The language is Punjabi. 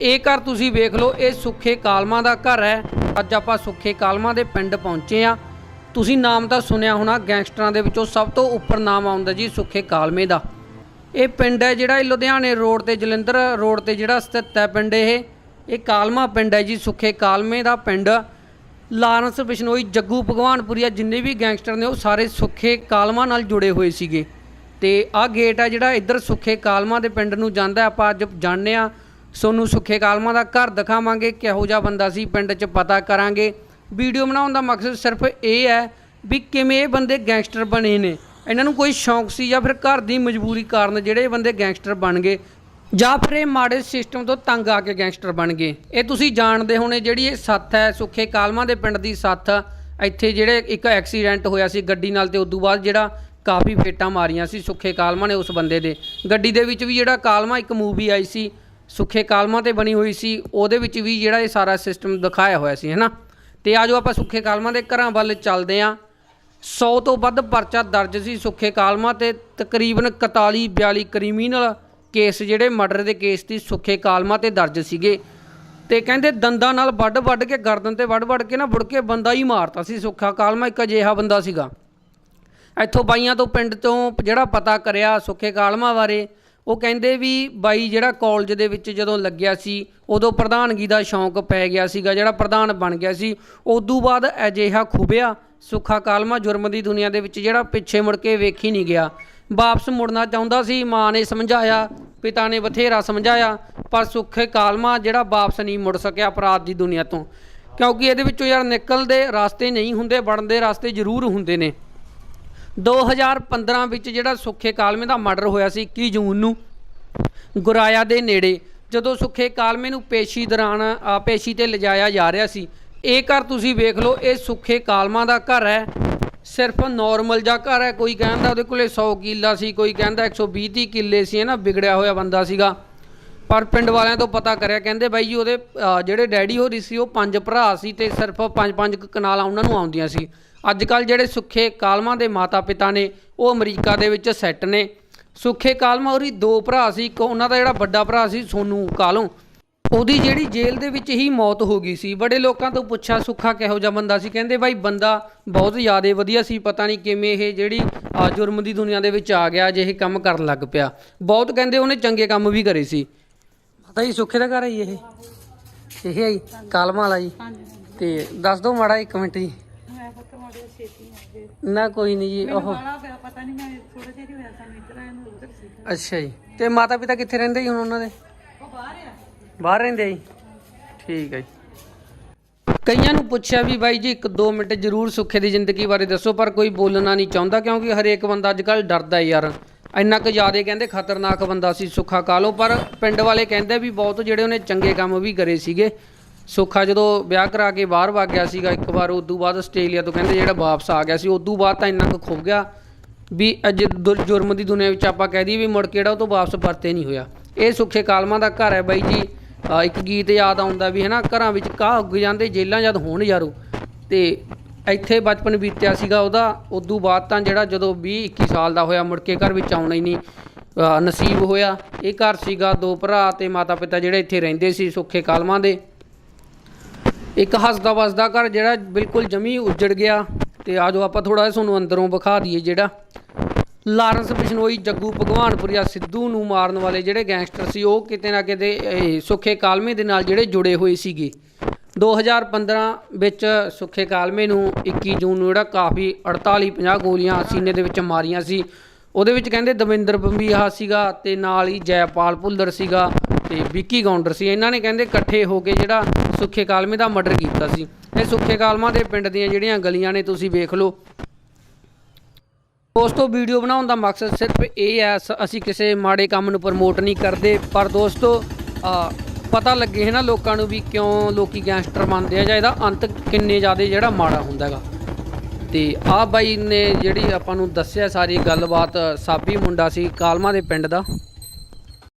ਇਹ ਘਰ ਤੁਸੀਂ ਵੇਖ ਲਓ, ਇਹ ਸੁੱਖੇ ਕਾਲਮਾ ਦਾ ਘਰ ਹੈ। ਅੱਜ ਆਪਾਂ ਸੁੱਖੇ ਕਾਲਮਾ ਦੇ ਪਿੰਡ ਪਹੁੰਚੇ ਆ ਤੁਸੀਂ ਨਾਮ ਤਾਂ ਸੁਣਿਆ ਹੋਣਾ, ਗੈਂਗਸਟਰਾਂ ਦੇ ਵਿੱਚੋਂ ਸਭ ਤੋਂ ਉੱਪਰ ਨਾਮ ਆਉਂਦਾ ਜੀ ਸੁੱਖੇ ਕਾਲਮੇ ਦਾ। ਇਹ ਪਿੰਡ ਹੈ ਜਿਹੜਾ ਲੁਧਿਆਣੇ ਰੋਡ ਤੇ, ਜਲੰਧਰ ਰੋਡ ਤੇ ਜਿਹੜਾ ਸਥਿਤ ਹੈ ਪਿੰਡ ਇਹ। ਇਹ ਕਾਲਮਾ ਪਿੰਡ ਹੈ ਜੀ, ਸੁੱਖੇ ਕਾਲਮੇ ਦਾ ਪਿੰਡ। ਲਾਰੈਂਸ ਬਿਸ਼ਨੋਈ, ਜੱਗੂ ਭਗਵਾਨਪੁਰੀਆ ਜਿੰਨੇ ਵੀ ਗੈਂਗਸਟਰ ਨੇ ਉਹ ਸਾਰੇ ਸੁੱਖੇ ਕਾਲਮਾ ਨਾਲ ਜੁੜੇ ਹੋਏ ਸੀਗੇ। ਤੇ ਆਹ ਗੇਟ ਹੈ ਜਿਹੜਾ ਇੱਧਰ ਸੁੱਖੇ ਕਾਲਮਾ ਦੇ ਪਿੰਡ ਨੂੰ ਜਾਂਦਾ ਆਪਾਂ ਅੱਜ ਜਾਣਦੇ ਆ ਸੋਨੂੰ ਸੁੱਖੇ ਕਾਲਮਾ ਦਾ ਘਰ ਦਿਖਾਵਾਂਗੇ, ਕਿਹੋ ਜਿਹਾ ਬੰਦਾ ਸੀ, ਪਿੰਡ 'ਚ ਪਤਾ ਕਰਾਂਗੇ। ਵੀਡੀਓ ਬਣਾਉਣ ਦਾ ਮਕਸਦ ਸਿਰਫ ਇਹ ਹੈ ਵੀ ਕਿਵੇਂ ਇਹ ਬੰਦੇ ਗੈਂਗਸਟਰ ਬਣੇ ਨੇ। ਇਹਨਾਂ ਨੂੰ ਕੋਈ ਸ਼ੌਂਕ ਸੀ ਜਾਂ ਫਿਰ ਘਰ ਦੀ ਮਜਬੂਰੀ ਕਾਰਨ ਜਿਹੜੇ ਇਹ ਬੰਦੇ ਗੈਂਗਸਟਰ ਬਣ ਗਏ, ਜਾਂ ਫਿਰ ਇਹ ਮਾੜੇ ਸਿਸਟਮ ਤੋਂ ਤੰਗ ਆ ਕੇ ਗੈਂਗਸਟਰ ਬਣ ਗਏ। ਇਹ ਤੁਸੀਂ ਜਾਣਦੇ ਹੋਣੇ ਜਿਹੜੀ ਇਹ ਸੱਥ ਹੈ, ਸੁੱਖੇ ਕਾਲਮਾ ਦੇ ਪਿੰਡ ਦੀ ਸੱਥ। ਇੱਥੇ ਜਿਹੜੇ ਇੱਕ ਐਕਸੀਡੈਂਟ ਹੋਇਆ ਸੀ ਗੱਡੀ ਨਾਲ ਤੇ ਤੋਂ ਬਾਅਦ ਜਿਹੜਾ ਕਾਫੀ ਫੇਟਾਂ ਮਾਰੀਆਂ ਸੀ ਸੁੱਖੇ ਕਾਲਮਾ ਨੇ ਉਸ ਬੰਦੇ ਦੇ। ਗੱਡੀ ਦੇ ਵਿੱਚ ਵੀ ਜਿਹੜਾ ਕਾਲਮਾ ਇੱਕ ਮੂਵੀ ਆਈ ਸੀ ਸੁੱਖੇ ਕਾਲਮਾਂ ਤੇ ਬਣੀ ਹੋਈ ਸੀ, ਉਹਦੇ ਵਿੱਚ ਵੀ ਜਿਹੜਾ ਇਹ ਸਾਰਾ ਸਿਸਟਮ ਦਿਖਾਇਆ ਹੋਇਆ ਸੀ, ਹੈਨਾ? ਤੇ ਆਜੋ ਆਪਾਂ ਸੁੱਖੇ ਕਾਲਮਾਂ ਦੇ ਘਰਾਂ ਵੱਲ ਚੱਲਦੇ ਆਂ। 100 ਤੋਂ ਵੱਧ ਪਰਚਾ ਦਰਜ ਸੀ ਸੁੱਖੇ ਕਾਲਮਾਂ ਤੇ, ਤਕਰੀਬਨ 41 42 ਕ੍ਰਿਮੀਨਲ ਕੇਸ ਜਿਹੜੇ ਮਰਡਰ ਦੇ ਕੇਸ ਸੀ ਸੁੱਖੇ ਕਾਲਮਾਂ ਤੇ ਦਰਜ ਸੀਗੇ। ਤੇ ਕਹਿੰਦੇ ਦੰਦਾਂ ਨਾਲ ਵੱਢ ਵੱਢ ਕੇ, ਗਰਦਨ ਤੇ ਵੱਢ ਵੱਢ ਕੇ ਨਾ ਬੁੜ ਕੇ ਬੰਦਾ ਹੀ ਮਾਰਤਾ ਸੀ ਸੁੱਖਾ ਕਾਲਮਾ, ਇੱਕ ਅਜਿਹਾ ਬੰਦਾ ਸੀਗਾ। ਇੱਥੋਂ ਬਾਈਆਂ ਤੋਂ ਪਿੰਡ ਤੋਂ ਜਿਹੜਾ ਪਤਾ ਕਰਿਆ ਸੁੱਖੇ ਕਾਲਮਾ ਬਾਰੇ ਉਹ ਕਹਿੰਦੇ ਵੀ ਬਾਈ ਜਿਹੜਾ ਕਾਲਜ ਦੇ ਵਿੱਚ ਜਦੋਂ ਲੱਗਿਆ ਸੀ, ਉਦੋਂ ਪ੍ਰਧਾਨਗੀ ਦਾ ਸ਼ੌਂਕ ਪੈ ਗਿਆ ਸੀਗਾ, ਜਿਹੜਾ ਪ੍ਰਧਾਨ ਬਣ ਗਿਆ ਸੀ। ਉਦੋਂ ਬਾਅਦ ਅਜਿਹਾ ਖੁਬਿਆ, ਸੁੱਖਾ ਕਾਲਮਾ ਜੁਰਮ ਦੀ ਦੁਨੀਆ ਦੇ ਵਿੱਚ ਜਿਹੜਾ ਪਿੱਛੇ ਮੁੜ ਕੇ ਵੇਖ ਹੀ ਨਹੀਂ ਗਿਆ। ਵਾਪਸ ਮੁੜਨਾ ਚਾਹੁੰਦਾ ਸੀ, ਮਾਂ ਨੇ ਸਮਝਾਇਆ, ਪਿਤਾ ਨੇ ਬਥੇਰਾ ਸਮਝਾਇਆ, ਪਰ ਸੁੱਖੇ ਕਾਲਮਾ ਜਿਹੜਾ ਵਾਪਸ ਨਹੀਂ ਮੁੜ ਸਕਿਆ ਅਪਰਾਧ ਦੀ ਦੁਨੀਆ ਤੋਂ। ਕਿਉਂਕਿ ਇਹਦੇ ਵਿੱਚੋਂ ਯਾਰ ਨਿਕਲਦੇ ਰਸਤੇ ਨਹੀਂ ਹੁੰਦੇ ਬਣਨ ਦੇ ਰਸਤੇ ਜ਼ਰੂਰ ਹੁੰਦੇ ਨੇ। 2015 ਵਿੱਚ ਜਿਹੜਾ ਸੁੱਖੇ ਕਾਲਮੇ ਦਾ ਮਰਡਰ ਹੋਇਆ ਸੀ 21 ਜੂਨ ਨੂੰ, ਗੁਰਾਇਆ ਦੇ ਨੇੜੇ, ਜਦੋਂ ਸੁੱਖੇ ਕਾਲਮੇ ਨੂੰ ਪੇਸ਼ੀ ਦੌਰਾਨ ਪੇਸ਼ੀ ਤੇ ਲਿਜਾਇਆ ਜਾ ਰਿਹਾ ਸੀ, ਇਹ ਘਰ ਤੁਸੀਂ ਵੇਖ ਲਓ, ਇਹ ਸੁੱਖੇ ਕਾਲਮਾ ਦਾ ਘਰ ਹੈ, ਸਿਰਫ ਨਾਰਮਲ ਜਿਹਾ ਘਰ ਹੈ, ਕੋਈ ਕਹਿੰਦਾ ਉਹਦੇ ਕੋਲੇ 100 ਕਿੱਲਾ ਸੀ, ਕੋਈ ਕਹਿੰਦਾ 120 30 ਕਿੱਲੇ ਸੀ ਹੈ ਨਾ ਵਿਗੜਿਆ ਹੋਇਆ ਬੰਦਾ ਸੀਗਾ। ਪਰ ਪਿੰਡ ਵਾਲਿਆਂ ਤੋਂ ਪਤਾ ਕਰਿਆ, ਕਹਿੰਦੇ ਬਾਈ ਜੀ ਉਹਦੇ ਜਿਹੜੇ ਡੈਡੀ ਹੋਰੀ ਸੀ, ਉਹ ਪੰਜ ਭਰਾ ਸੀ ਤੇ ਸਿਰਫ ਪੰਜ ਪੰਜ ਕਨਾਲਾਂ ਉਹਨਾਂ ਨੂੰ ਆਉਂਦੀਆਂ ਸੀ। ਅੱਜ ਕੱਲ ਜਿਹੜੇ ਸੁੱਖੇ ਕਾਲਮਾ ਦੇ ਮਾਤਾ ਪਿਤਾ ਨੇ, ਉਹ ਅਮਰੀਕਾ ਦੇ ਵਿੱਚ ਸੈੱਟ ਨੇ। ਸੁੱਖੇ ਕਾਲਮਾ ਉਹਦੀ ਦੋ ਭਰਾ ਸੀ, ਇੱਕ ਉਹਨਾਂ ਦਾ ਜਿਹੜਾ ਵੱਡਾ ਭਰਾ ਸੀ, ਸੋਨੂ ਕਾਲੋਂ। ਉਹਦੀ ਜਿਹੜੀ ਜੇਲ੍ਹ ਦੇ ਵਿੱਚ ਹੀ ਮੌਤ ਹੋ ਗਈ ਸੀ। ਬੜੇ ਲੋਕਾਂ ਤੋਂ ਪੁੱਛਿਆ, ਸੁੱਖਾ ਕਿਹੋ ਜਿਹਾ ਬੰਦਾ ਸੀ? ਕਹਿੰਦੇ ਬਾਈ ਬੰਦਾ ਬਹੁਤ ਜ਼ਿਆਦਾ ਵਧੀਆ ਸੀ, ਪਤਾ ਨਹੀਂ ਕਿਵੇਂ ਇਹ ਜਿਹੜੀ ਜੁਰਮ ਦੀ ਦੁਨੀਆ ਦੇ ਵਿੱਚ ਆ ਗਿਆ ਜਿਹੇ ਕੰਮ ਕਰਨ ਲੱਗ ਪਿਆ। ਬਹੁਤ ਕਹਿੰਦੇ ਉਹਨੇ ਚੰਗੇ ਕੰਮ ਵੀ ਕਰੇ ਸੀ। ਪਤਾ ਹੀ ਸੁੱਖੇ ਦਾ ਘਰ ਹੈ ਜੀ ਇਹ। ਇਹ ਹੈ ਜੀ ਕਾਲਮਾ ਵਾਲਾ ਜੀ। ਤੇ ਦੱਸ ਦਿਓ ਮਾੜਾ ਇੱਕ ਮਿੰਟ ਜੀ। ਮੈਂ ਪੁੱਤ ਮਾੜੇ ਛੇਤੀ ਆ ਗਏ ਨਾ ਕੋਈ ਨਹੀਂ ਜੀ ਉਹ ਬੜਾ ਪਿਆ ਪਤਾ ਨਹੀਂ ਮੈਂ ਥੋੜਾ ਜਿਹਾ ਹੀ ਹੋਇਆ ਸਾਨੂੰ ਇੱਧਰ ਆਇਆ ਨੂੰ ਉਧਰ ਸੀ। ਅੱਛਾ ਜੀ। ਤੇ ਮਾਤਾ ਪਿਤਾ ਕਿੱਥੇ ਰਹਿੰਦੇ ਜੀ ਹੁਣ ਉਹਨਾਂ ਦੇ? ਉਹ ਬਾਹਰ ਆ। ਬਾਹਰ ਰਹਿੰਦੇ ਆ ਜੀ। ਠੀਕ ਹੈ ਜੀ। ਕਈਆਂ ਨੂੰ ਪੁੱਛਿਆ ਵੀ ਬਾਈ ਜੀ ਇੱਕ ਦੋ ਮਿੰਟ ਜ਼ਰੂਰ ਸੁੱਖੇ ਦੀ ਜ਼ਿੰਦਗੀ ਬਾਰੇ ਦੱਸੋ ਪਰ ਕੋਈ ਬੋਲਣਾ ਨਹੀਂ ਚਾਹੁੰਦਾ ਕਿਉਂਕਿ ਹਰੇਕ ਬੰਦਾ ਅੱਜ ਕੱਲ੍ਹ ਡਰਦਾ ਯਾਰ। ਇੰਨਾ ਕੁ ਜ਼ਿਆਦਾ ਕਹਿੰਦੇ ਖਤਰਨਾਕ ਬੰਦਾ ਸੀ ਸੁੱਖਾ ਕਾਲੋ, ਪਰ ਪਿੰਡ ਵਾਲੇ ਕਹਿੰਦੇ ਵੀ ਬਹੁਤ ਜਿਹੜੇ ਉਹਨੇ ਚੰਗੇ ਕੰਮ ਵੀ ਕਰੇ ਸੀਗੇ। ਸੁੱਖਾ ਜਦੋਂ ਵਿਆਹ ਕਰਾ ਕੇ ਬਾਹਰ ਵਗ ਗਿਆ ਸੀਗਾ ਇੱਕ ਵਾਰ, ਉਦੋਂ ਬਾਅਦ ਆਸਟ੍ਰੇਲੀਆ ਤੋਂ ਕਹਿੰਦੇ ਜਿਹੜਾ ਵਾਪਸ ਆ ਗਿਆ ਸੀ, ਉਦੋਂ ਬਾਅਦ ਤਾਂ ਇੰਨਾ ਕੁ ਖੁੱਭ ਗਿਆ ਵੀ ਅੱਜ ਦੁਰ- ਜੁਰਮ ਦੀ ਦੁਨੀਆ ਵਿੱਚ ਆਪਾਂ ਕਹਿ ਦਈਏ ਵੀ ਮੁੜ ਕੇ ਜਿਹੜਾ ਉਹ ਤੋਂ ਵਾਪਸ ਪਰਤੇ ਨਹੀਂ ਹੋਇਆ। ਇਹ ਸੁੱਖੇ ਕਾਲਮਾ ਦਾ ਘਰ ਹੈ ਬਾਈ ਜੀ। ਇੱਕ ਗੀਤ ਯਾਦ ਆਉਂਦਾ ਵੀ ਹੈ ਨਾ ਘਰਾਂ ਵਿੱਚ ਕਾਹ ਉੱਗ ਜਾਂਦੇ, ਜੇਲਾਂ ਜਦ ਹੋਣ ਯਾਰੋ। ਤੇ ਇੱਥੇ ਬਚਪਨ ਬੀਤਿਆ ਸੀਗਾ ਉਹਦਾ, ਉਦੋਂ ਬਾਅਦ ਤਾਂ ਜਿਹੜਾ ਜਦੋਂ 20 21 ਸਾਲ ਦਾ ਹੋਇਆ, ਮੁੜ ਕੇ ਘਰ ਵਿੱਚ ਆਉਣਾ ਹੀ ਨਹੀਂ ਨਸੀਬ ਹੋਇਆ। ਇਹ ਘਰ ਸੀਗਾ, ਦੋ ਭਰਾ ਤੇ ਮਾਤਾ ਪਿਤਾ ਜਿਹੜੇ ਇੱਥੇ ਰਹਿੰਦੇ ਸੀ ਸੁੱਖੇ ਕਾਲਮਾਂ ਦੇ। ਇੱਕ ਹੱਸਦਾ ਵਸਦਾ ਘਰ ਜਿਹੜਾ ਬਿਲਕੁਲ ਜਮੀ ਉੱਜੜ ਗਿਆ ਤੇ ਆਜੋ ਆਪਾਂ ਥੋੜਾ ਜਿਹਾ ਤੁਹਾਨੂੰ ਅੰਦਰੋਂ ਵਿਖਾ ਦਈਏ ਜਿਹੜਾ। ਲਾਰੈਂਸ ਬਿਸ਼ਨੋਈ, ਜੱਗੂ ਭਗਵਾਨਪੁਰੀਆ ਸਿੱਧੂ ਨੂੰ ਮਾਰਨ ਵਾਲੇ ਜਿਹੜੇ ਗੈਂਗਸਟਰ ਸੀ, ਉਹ ਕਿਤੇ ਨਾ ਕਿਤੇ ਸੁੱਖੇ ਕਾਲਮੇ ਦੇ ਨਾਲ ਜਿਹੜੇ ਜੁੜੇ ਹੋਏ ਸੀਗੇ। 2015 ਵਿੱਚ ਸੁੱਖੇ ਕਾਲਮੇ ਨੂੰ 21 ਜੂਨ ਨੂੰ ਜਿਹੜਾ ਕਾਫੀ 48 50 ਗੋਲੀਆਂ ਸੀਨੇ ਦੇ ਵਿੱਚ ਮਾਰੀਆਂ ਸੀ। ਉਹਦੇ ਵਿੱਚ ਕਹਿੰਦੇ ਦਵਿੰਦਰ ਬੰਬੀਹਾ ਸੀਗਾ ਤੇ ਨਾਲ ਹੀ ਜੈਪਾਲ ਭੁੱਲਰ ਸੀਗਾ ਤੇ ਵਿੱਕੀ ਗੌਂਡਰ ਸੀ। ਇਹਨਾਂ ਨੇ ਕਹਿੰਦੇ ਇਕੱਠੇ ਹੋ ਕੇ ਜਿਹੜਾ ਸੁੱਖੇ ਕਾਲਮੇ ਦਾ ਮਰਡਰ ਕੀਤਾ ਸੀ। ਇਹ ਸੁੱਖੇ ਕਾਲਮਾ ਦੇ ਪਿੰਡ ਦੀਆਂ ਜਿਹੜੀਆਂ ਗਲੀਆਂ ਨੇ ਤੁਸੀਂ ਵੇਖ ਲਓ। ਦੋਸਤੋ ਵੀਡੀਓ ਬਣਾਉਣ ਦਾ ਮਕਸਦ ਸਿਰਫ ਇਹ ਹੈ ਸ- ਅਸੀਂ ਕਿਸੇ ਮਾੜੇ ਕੰਮ ਨੂੰ ਪ੍ਰਮੋਟ ਨਹੀਂ ਕਰਦੇ, ਪਰ ਦੋਸਤੋ ਪਤਾ ਲੱਗੇ ਹੈ ਨਾ ਲੋਕਾਂ ਨੂੰ ਵੀ ਕਿਉਂ ਲੋਕੀ ਗੈਂਗਸਟਰ ਬਣਦੇ ਆ ਜਾਂ ਇਹਦਾ ਅੰਤ ਕਿੰਨੇ ਜ਼ਿਆਦਾ ਜਿਹੜਾ ਮਾੜਾ ਹੁੰਦਾ ਹੈਗਾ। ਤੇ ਆਹ ਬਾਈ ਨੇ ਜਿਹੜੀ ਆਪਾਂ ਨੂੰ ਦੱਸਿਆ ਸਾਰੀ ਗੱਲਬਾਤ, ਸਾਬੀ ਮੁੰਡਾ ਸੀ ਕਾਲਮਾ ਦੇ ਪਿੰਡ ਦਾ।